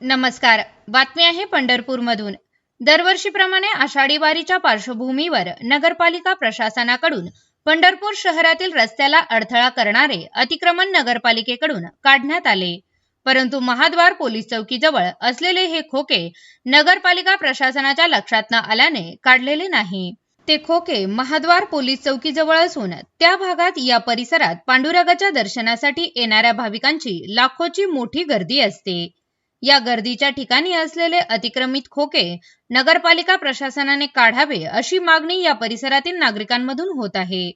नमस्कार. बातमी आहे पंढरपूरमधून. दरवर्षीप्रमाणे आषाढी वारीच्या पार्श्वभूमीवर नगरपालिका प्रशासनाकडून पंढरपूर शहरातील रस्त्याला अडथळा करणारे अतिक्रमण नगरपालिकेकडून काढण्यात आले. परंतु महाद्वार पोलीस चौकीजवळ असलेले हे खोके नगरपालिका प्रशासनाच्या लक्षात न आल्याने काढलेले नाही. ते खोके महाद्वार पोलीस चौकीजवळ असून त्या भागात या परिसरात पांडुरंगाच्या दर्शनासाठी येणाऱ्या भाविकांची लाखोची मोठी गर्दी असते. या गर्दीच्या ठिकाणी असलेले अतिक्रमित खोके नगरपालिका प्रशासनाने काढावे अशी मागणी या परिसरातील नागरिकांमधून होत आहे.